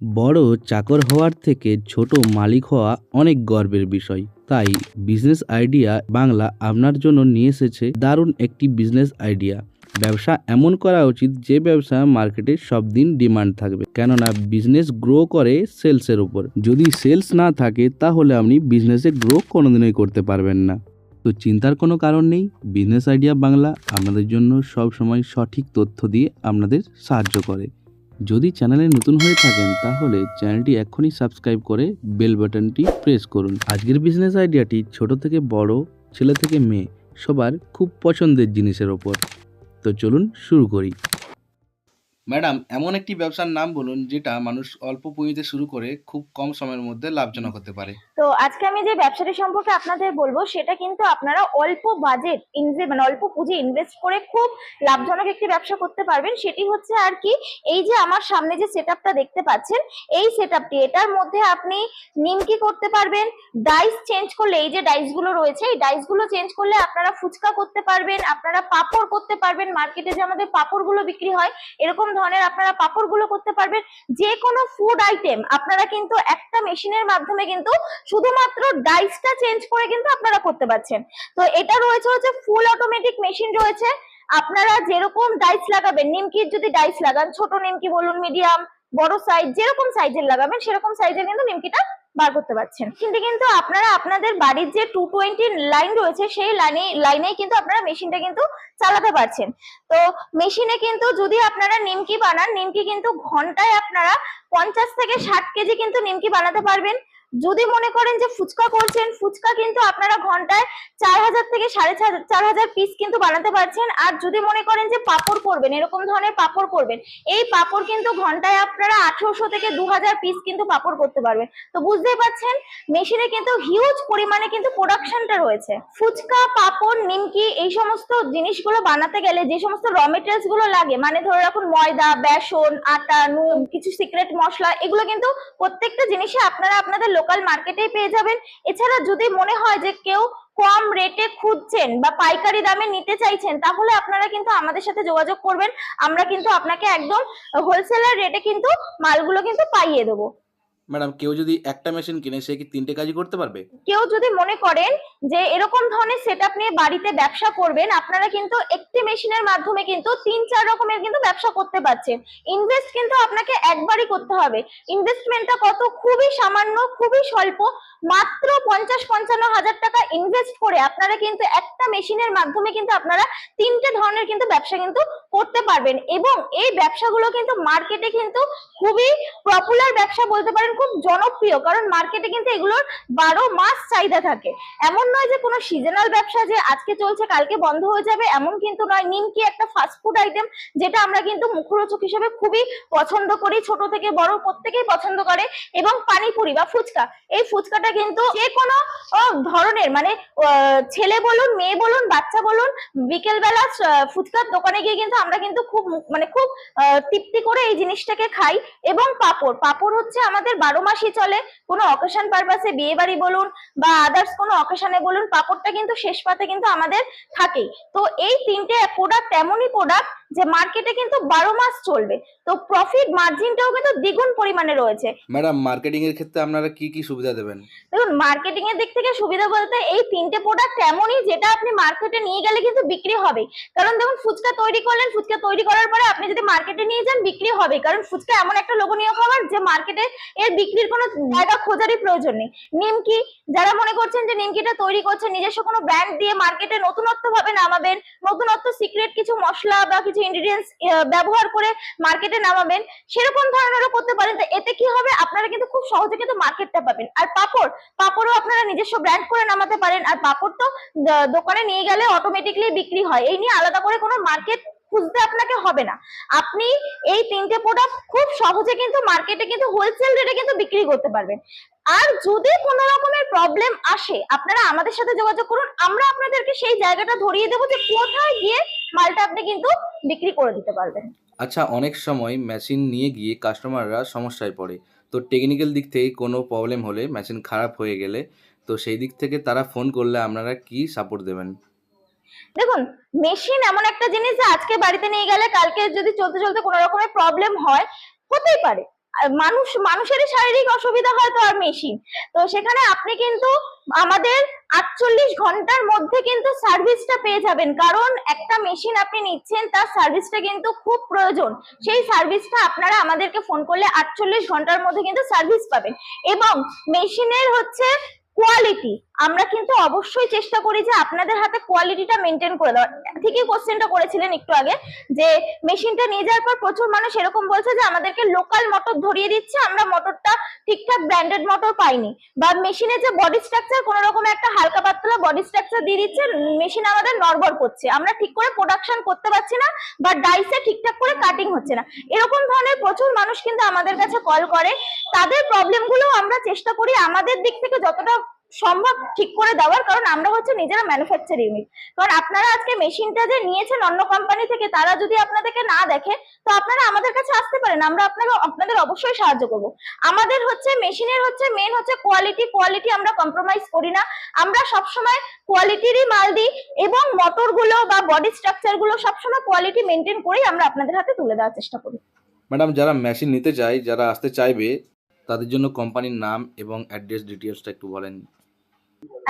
বড় চাকর হওয়ার থেকে ছোট মালিক হওয়া অনেক গর্বের বিষয়। তাই বিজনেস আইডিয়া বাংলা আপনার জন্য নিয়ে এসেছে দারুণ একটি বিজনেস আইডিয়া ব্যবসা এমন করা উচিত যে ব্যবসা মার্কেটে সব দিন ডিমান্ড থাকবে। কেননা বিজনেস গ্রো করে সেলসের উপর। যদি সেলস না থাকে, তাহলে আপনি বিজনেসে গ্রো কোনোদিনই করতে পারবেন না। তো চিন্তার কোনো কারণ নেই বিজনেস আইডিয়া বাংলা আপনাদের জন্য সব সময় সঠিক তথ্য দিয়ে আপনাদের সাহায্য করে। যদি চ্যানেলে নতুন হয়ে থাকেন, তাহলে চ্যানেলটি এক্ষুনি সাবস্ক্রাইব করে বেল বাটনটি প্রেস করুন। আজকের বিজনেস আইডিয়াটি ছোট থেকে বড়, ছেলে থেকে মেয়ে, সবার খুব পছন্দের জিনিসের ওপর। তো চলুন শুরু করি। ম্যাডাম, এমন একটি ব্যবসার নাম বলুন যেটা মানুষ অল্প পুঁজিতে শুরু করে খুব কম সময়ের মধ্যে লাভজনক হতে পারে। তো আজকে আমি যে ব্যবসাটি সম্পর্কে আপনাদের বলব, সেটা কিন্তু আপনারা অল্প বাজেট মানে অল্প পুঁজি ইনভেস্ট করে খুব লাভজনক একটি ব্যবসা করতে পারবেন। সেটি হচ্ছে আর কি, এই যে আমার সামনে যে সেটআপটা দেখতে পাচ্ছেন, এই সেটআপটি, এটার মধ্যে আপনি নিমকি করতে পারবেন, ডাইস চেঞ্জ করলে, এই যে ডাইসগুলো রয়েছে, এই ডাইসগুলো চেঞ্জ করলে আপনারা ফুচকা করতে পারবেন, আপনারা পাপড় করতে পারবেন, মার্কেটে যে আমাদের পাপড়গুলো বিক্রি হয়, এরকম ধরনের আপনারা পাপড়গুলো করতে পারবেন। যে কোনো ফুড আইটেম আপনারা কিন্তু একটা মেশিনের মাধ্যমে কিন্তু শুধুমাত্র ডাইসটা চেঞ্জ করে কিন্তু আপনারা করতে পারছেন। তো এটা রয়েছে হচ্ছে ফুল অটোমেটিক মেশিন রয়েছে। আপনারা যেরকম ডাইস লাগাবেন, নিমকির যদি ডাইস লাগান, ছোট নিমকি বলুন মিডিয়াম বড় সাইজ যেরকম সাইজের লাগাবেন, সেরকম সাইজের কিন্তু নিমকিটা বার করতে পারছেন। কিন্তু কিন্তু আপনারা আপনাদের বাড়ির যে টু টোয়েন্টি লাইন রয়েছে, সেই লাইনে লাইনে কিন্তু আপনারা মেশিনটা কিন্তু চালাতে পারছেন। তো মেশিনে কিন্তু যদি আপনারা নিমকি বানান, নিমকি কিন্তু ঘন্টায় আপনারা পঞ্চাশ থেকে ষাট কেজি কিন্তু নিমকি বানাতে পারবেন। যদি মনে করেন যে ফুচকা করছেন, ফুচকা কিন্তু আপনারা ঘন্টায় চার হাজার থেকে সাড়ে চার- হাজার পিস কিন্তু বানাতে পারছেন। আর যদি মনে করেন যে পাপড় করবেন, এরকম ধরনের পাপড় করবেন, এই পাপড় কিন্তু ঘন্টায় আপনারা আঠারোশো থেকে দু হাজার পিস কিন্তু পাপড় করতে পারবেন। তো বুঝতেই পারছেন, মেশিনে কিন্তু হিউজ পরিমাণে কিন্তু প্রোডাকশনটা রয়েছে। ফুচকা, পাপড়, নিমকি, এই সমস্ত জিনিসগুলো বানাতে গেলে যে সমস্ত র মেটেরিয়ালসগুলো লাগে মানে ধরে রাখুন ময়দা, বেসন, আটা, নুন, কিছু সিক্রেট মশলা, এগুলো কিন্তু প্রত্যেকটা জিনিসে আপনারা আপনাদের লোকাল মার্কেটেই পেয়ে যাবেন। এছাড়া যদি মনে হয় যে কেউ কম রেটে খুঁজছেন বা পাইকারি দামে নিতে চাইছেন, তাহলে আপনারা কিন্তু আমাদের সাথে যোগাযোগ করবেন। আমরা কিন্তু আপনাকে একদম হোলসেলার রেটে কিন্তু মালগুলো কিন্তু পাইয়ে দেবো। ম্যাডাম, কেউ যদি একটা মেশিন কিনে, সে কি তিনটে কাজই করতে পারবে? কেউ যদি মনে করেন যে এরকম ধরনের সেটআপ নিয়ে বাড়িতে ব্যবসা করবেন, আপনারা কিন্তু একটি মেশিনের মাধ্যমে কিন্তু তিন, চার রকমের কিন্তু ব্যবসা করতে পারছেন। ইনভেস্ট কিন্তু আপনাকে একবারই করতে হবে। ইনভেস্টমেন্টটা কত? খুবই সামান্য, খুবই স্বল্প। মাত্র পঞ্চাশ, পঞ্চান্ন হাজার টাকা ইনভেস্ট করে আপনারা কিন্তু একটা মেশিনের মাধ্যমে কিন্তু আপনারা তিনটে ধরনের কিন্তু ব্যবসা কিন্তু করতে পারবেন এবং এই ব্যবসাগুলো কিন্তু মার্কেটে কিন্তু খুবই পপুলার ব্যবসা বলতে পারেন, খুব জনপ্রিয়। কারণ মার্কেটে কিন্তু এগুলোর বারো মাস চাহিদা থাকে। এমন নয় যে কোনো সিজনাল ব্যবসা যে আজকে চলছে, কালকে বন্ধ হয়ে যাবে, এমন কিন্তু নয়। নিমকি একটা ফাস্টফুড আইটেম যেটা আমরা কিন্তু মুখরোচক হিসেবে খুবই পছন্দ করি, ছোট থেকে বড় প্রত্যেকেই পছন্দ করে এবং পানিপুরি বা ফুচকা। এই ফুচকাটা কিন্তু যে কোনো ধরনের মানে ছেলে বলুন, মেয়ে বলুন, বাচ্চা বলুন, বিকেলবেলা ফুচকার দোকানে গিয়ে কিন্তু আমরা কিন্তু খুব মানে খুব তৃপ্তি করে এই জিনিসটাকে খাই। এবং পাপড় পাপড় হচ্ছে আমাদের বারো মাসই চলে। কোনো অকেশন পারপাসে বিয়ে বাড়ি বলুন বা আদার্স কোনো অকেশনে বলুন, পাপড়টা কিন্তু শেষ পাতে কিন্তু আমাদের থাকেই। তো এই তিনটে প্রোডাক্ট তেমনই প্রোডাক্ট যে মার্কেটে কিন্তু বারো মাস চলবে। তো প্রফিট মার্জিনটাও কিন্তু দ্বিগুণ পরিমাণে রয়েছে। ম্যাডাম মার্কেটিং এর ক্ষেত্রে আপনারা কি কি সুবিধা দেবেন? দেখুন মার্কেটিং এর দিক থেকে সুবিধা বলতে এই তিনটে প্রোডাক্ট এমনই যেটা আপনি মার্কেটে নিয়ে গেলে কিন্তু বিক্রি হবে কারণ দেখুন ফুচকা তৈরি করলেন ফুচকা তৈরি করার পরে আপনি যদি মার্কেটে নিয়ে যান বিক্রি হবে কারণ ফুচকা এমন একটা লোভনীয় খাবার যে মার্কেটে এর বিক্রির কোনো জায়গা খোঁজারই প্রয়োজন নেই। নিমকি যারা মনে করছেন যে নিমকিটা তৈরি করছেন নিজস্ব কোনো ব্র্যান্ড দিয়ে মার্কেটে নতুনত্ব ভাবে নামাবেন নতুনত্ব সিক্রেট কিছু মশলা বা কিছু ইনগ্রিডিয়েন্টস ব্যবহার করে মার্কেটে নামাবেন, সেরকম ধরনেরও করতে পারেন। তো এতে কি হবে? আপনারা কিন্তু খুব সহজে কিন্তু মার্কেটটা পাবেন। আর পাপড়, পাপড়ও আপনারা নিজস্ব ব্র্যান্ড করে নামাতে পারেন। আর পাপড় তো দোকানে নিয়ে গেলে অটোমেটিকলি বিক্রি হয়। এই নিয়ে আলাদা করে কোনো মার্কেট খুঁজতে আপনাকে হবে না। আপনি এই তিনটে প্রোডাক্ট খুব সহজে কিন্তু মার্কেটে কিন্তু হোলসেল রেটে কিন্তু বিক্রি করতে পারবেন। আর যদি কোনো রকমের প্রবলেম আসে, আপনারা আমাদের সাথে যোগাযোগ করুন। আমরা আপনাদেরকে সেই জায়গাটা ধরিয়ে দেবো যে কোথায় গিয়ে মালটা আপনি কিন্তু বিক্রি করে দিতে পারবেন। আচ্ছা অনেক সময় মেশিন নিয়ে গিয়ে কাস্টমাররা সমস্যায় পড়ে। তো টেকনিক্যাল দিক থেকে কোনো প্রবলেম হলে মেশিন খারাপ হয়ে গেলে তো সেই দিক থেকে তারা ফোন করলে আপনারা কি সাপোর্ট দেবেন? দেখুন মেশিন এমন একটা জিনিস আজকে বাড়িতে নিয়ে গেলে কালকে যদি চলতে চলতে কোনো রকমের প্রবলেম হয় হতেই পারে। মানুষ মানুষের শারীরিক অসুবিধা হয় তো আর মেশিন। তো সেখানে আপনি কিন্তু আমাদের আটচল্লিশ ঘণ্টার মধ্যে কিন্তু সার্ভিসটা পেয়ে যাবেন। কারণ একটা মেশিন আপনি নিচ্ছেন, তার সার্ভিসটা কিন্তু খুব প্রয়োজন। সেই সার্ভিসটা আপনারা আমাদেরকে ফোন করলে আটচল্লিশ ঘণ্টার মধ্যে কিন্তু সার্ভিস পাবেন। এবং মেশিনের হচ্ছে কোয়ালিটি আমরা কিন্তু অবশ্যই চেষ্টা করি যে আপনাদের হাতে কোয়ালিটিটা মেনটেন করে দেওয়ার। ঠিকই কোশ্চেনটা করেছিলেন একটু আগে, যে মেশিনটা নিয়ে যাওয়ার পর প্রচুর মানুষ এরকম বলছে যে আমাদেরকে লোকাল মোটর ধরিয়ে দিচ্ছে, আমরা মোটরটা ঠিকঠাক ব্র্যান্ডেড মোটর পাইনি। বা মেশিনের যে বডি স্ট্রাকচার কোনো রকম একটা হালকা পাতলা বডি স্ট্রাকচার দিয়ে দিচ্ছে মেশিন আমাদের নড়বড় করছে। আমরা ঠিক করে প্রোডাকশন করতে পারছি না, বা ডাইসে ঠিকঠাক করে কাটিং হচ্ছে না। এরকম ধরনের প্রচুর মানুষ কিন্তু আমাদের কাছে কল করে। তাদের প্রবলেমগুলো আমরা চেষ্টা করি আমাদের দিক থেকে যতটা সম্ভব ঠিক করে দেওয়ার কারণ আমরা হচ্ছে নিজেরা ম্যানুফ্যাকচার ইউনিট কারণ আপনারা আজকে মেশিনটা যে নিয়েছেন অন্য কোম্পানি থেকে, তারা যদি আপনাদেরকে না দেখে, তো আপনারা আমাদের কাছে আসতে পারেন। আমরা আপনাকে, আপনাদের অবশ্যই সাহায্য করব। আমাদের হচ্ছে মেশিনের হচ্ছে মেন হচ্ছে কোয়ালিটি কোয়ালিটি আমরা কম্প্রোমাইজ করি না। আমরা সবসময় কোয়ালিটিরই মাল দিই এবং মোটরগুলো বা বডি স্ট্রাকচারগুলো সবসময় কোয়ালিটি মেনটেন করেই আমরা আপনাদের হাতে তুলে দেওয়ার চেষ্টা করি। ম্যাডাম, যারা মেশিন নিতে চায়, যারা আসতে চাইবে তাদের জন্য কোম্পানির নাম এবং অ্যাড্রেস ডিটেলসটা একটু বলেন।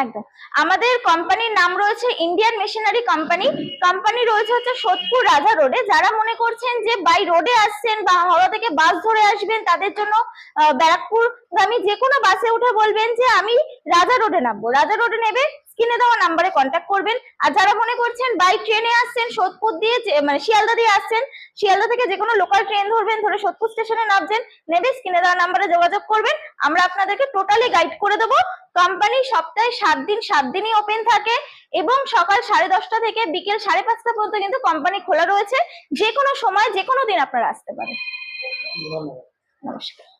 একদম। আমাদের কোম্পানির নাম রয়েছে ইন্ডিয়ান মেশিনারি কোম্পানি কোম্পানি রয়েছে হচ্ছে সোদপুর রাজা রোডে যারা মনে করছেন যে বাই রোডে আসছেন বা হাওড়া থেকে বাস ধরে আসবেন, তাদের জন্য ব্যারাকপুর গামী যে কোনো বাসে উঠে বলবেন যে, আমি রাজা রোডে নামবো। রাজা রোডে নেবে স্ক্রিনে দেওয়া নাম্বারে কন্ট্যাক্ট করবেন। আর যারা মনে করছেন বাই ট্রেনে আসছেন, সোদপুর দিয়ে মানে শিয়ালদা দিয়ে আসছেন, শিয়ালদা থেকে যে কোনো লোকাল ট্রেন ধরবেন, ধরে সোদপুর স্টেশনে নামছেন, নেবে স্ক্রিনে দেওয়া নাম্বারে যোগাযোগ করবেন। আমরা আপনাদেরকে টোটালি গাইড করে দেবো। কোম্পানি সপ্তাহে সাত দিন সাত দিনই ওপেন থাকে এবং সকাল সাড়ে দশটা থেকে বিকেল সাড়ে পাঁচটা পর্যন্ত কিন্তু কোম্পানি খোলা রয়েছে। যে কোনো সময় যে কোনো দিন আপনারা আসতে পারেন। নমস্কার।